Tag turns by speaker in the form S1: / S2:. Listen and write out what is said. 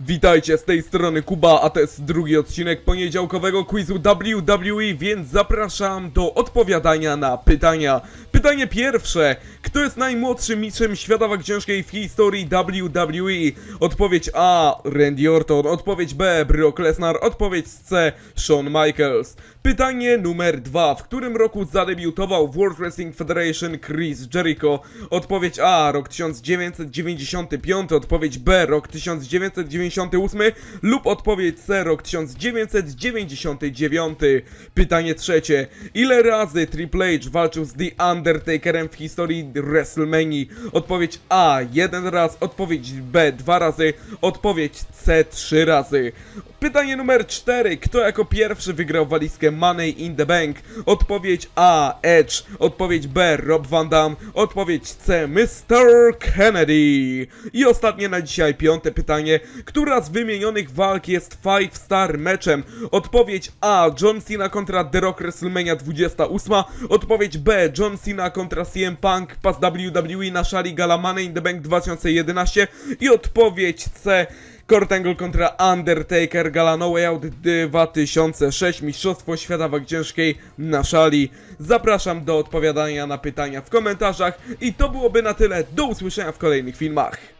S1: Witajcie z tej strony Kuba, a to jest drugi odcinek poniedziałkowego quizu WWE, więc zapraszam do odpowiadania na pytania. Pytanie pierwsze. Kto jest najmłodszym mistrzem świata wag ciężkiej w historii WWE? Odpowiedź A. Randy Orton. Odpowiedź B. Brock Lesnar. Odpowiedź C. Shawn Michaels. Pytanie numer dwa. W którym roku zadebiutował w World Wrestling Federation Chris Jericho? Odpowiedź A. Rok 1995. Odpowiedź B. Rok 1998. Lub odpowiedź C. Rok 1999. Pytanie trzecie. Ile razy Triple H walczył z The Undertakerem w historii WrestleMania? Odpowiedź A. Jeden raz. Odpowiedź B. Dwa razy. Odpowiedź C. Trzy razy. Pytanie numer 4. Kto jako pierwszy wygrał walizkę Money in the Bank? Odpowiedź A. Edge. Odpowiedź B. Rob Van Dam. Odpowiedź C. Mr. Kennedy. I ostatnie na dzisiaj piąte pytanie. Która z wymienionych walk jest 5 star meczem? Odpowiedź A. John Cena kontra The Rock WrestleMania 28. Odpowiedź B. John Cena kontra CM Punk pas WWE na szali Gala Money in the Bank 2011. I odpowiedź C. Kurt Angle kontra Undertaker Gala No Way Out 2006 Mistrzostwo Świata Wag Ciężkiej na szali. Zapraszam do odpowiadania na pytania w komentarzach i to byłoby na tyle. Do usłyszenia w kolejnych filmach.